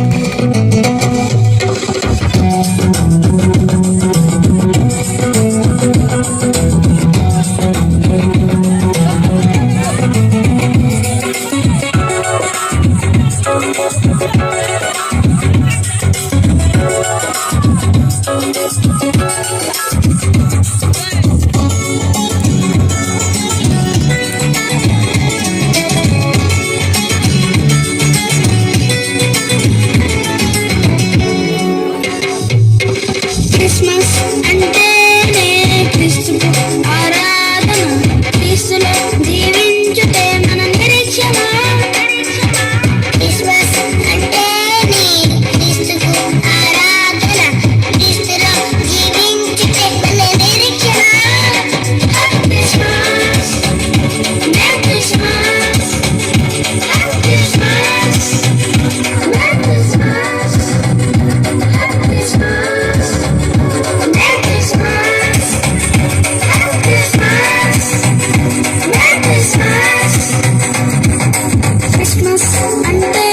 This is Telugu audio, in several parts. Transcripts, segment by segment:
Música అంటే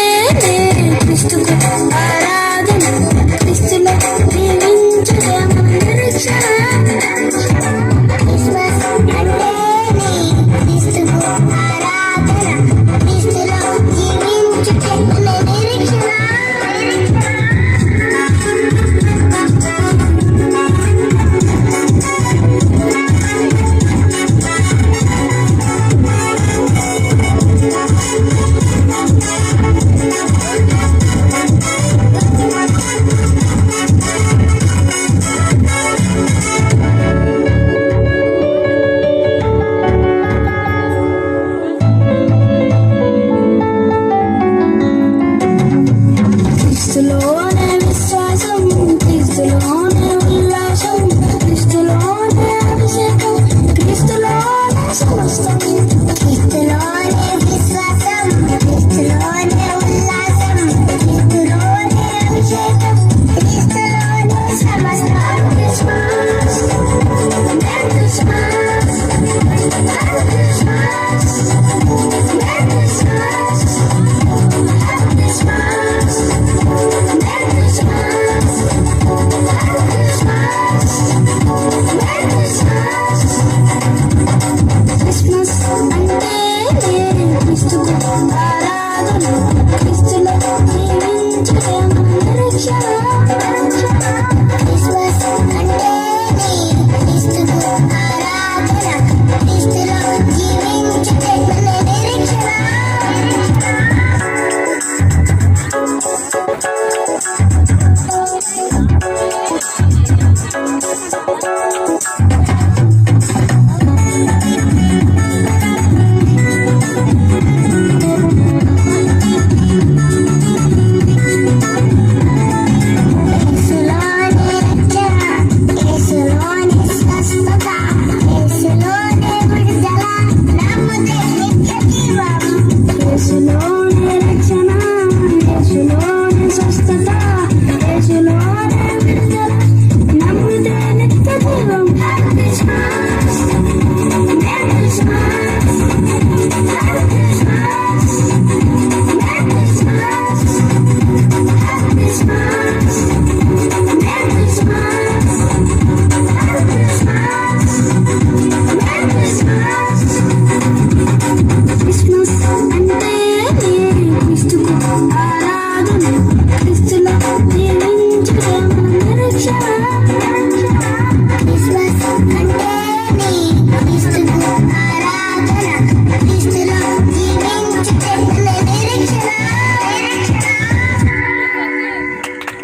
Keep the Lord.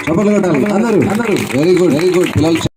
చప్పట్లు కొట్టాలి అందరూ. అందరూ. వెరీ గుడ్ వెరీ గుడ్ పిల్లలు